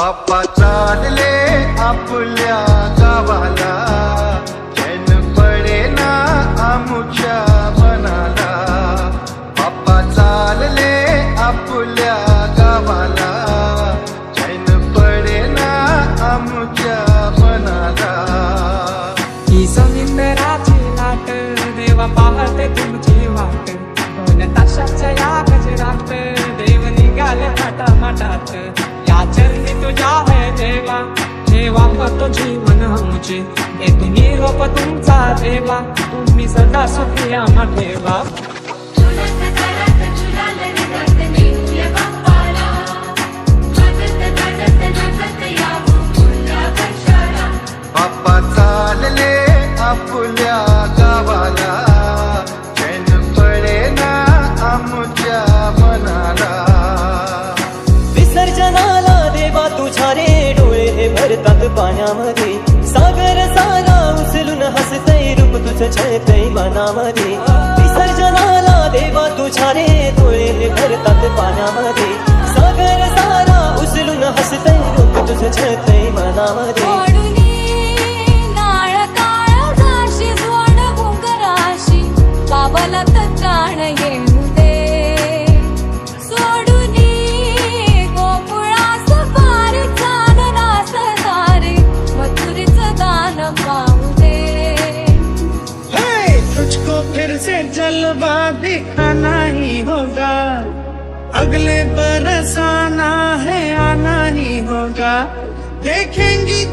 बाप्पा चालले आपल्या गावाला. चैन पडे ना आमुच्या मनाला. बाप्पा चालले आपल्या गावाला. चैन पडे ना आमुच्या मनाला. ही समिंदराची लाट देवा पाहते तुमची वाट. दोन ताशाच्या या गजरात देव निघाले थाटामाटात. या चरणी तुझ्या ठेवा पतो जीवन आमचे. हे तुम्ही रोप तुमचा देवा. तुम्ही सदा सुखी आम्हा ठेवा. पाण्यामध्ये सागर सारा उचलून हसतय रूप तुझं छळतय मनामध्ये विसर्जनाला देवा तुझ्या रे डोळे हे भरतात पाण्यामध्ये सागर सारा उचलून हसतय रूप तुझं छळतय मनामध्ये तुझको फिर से जलवा दिखाना ही होगा। अगले बरस आना है, आना ही होगा। देखेंगी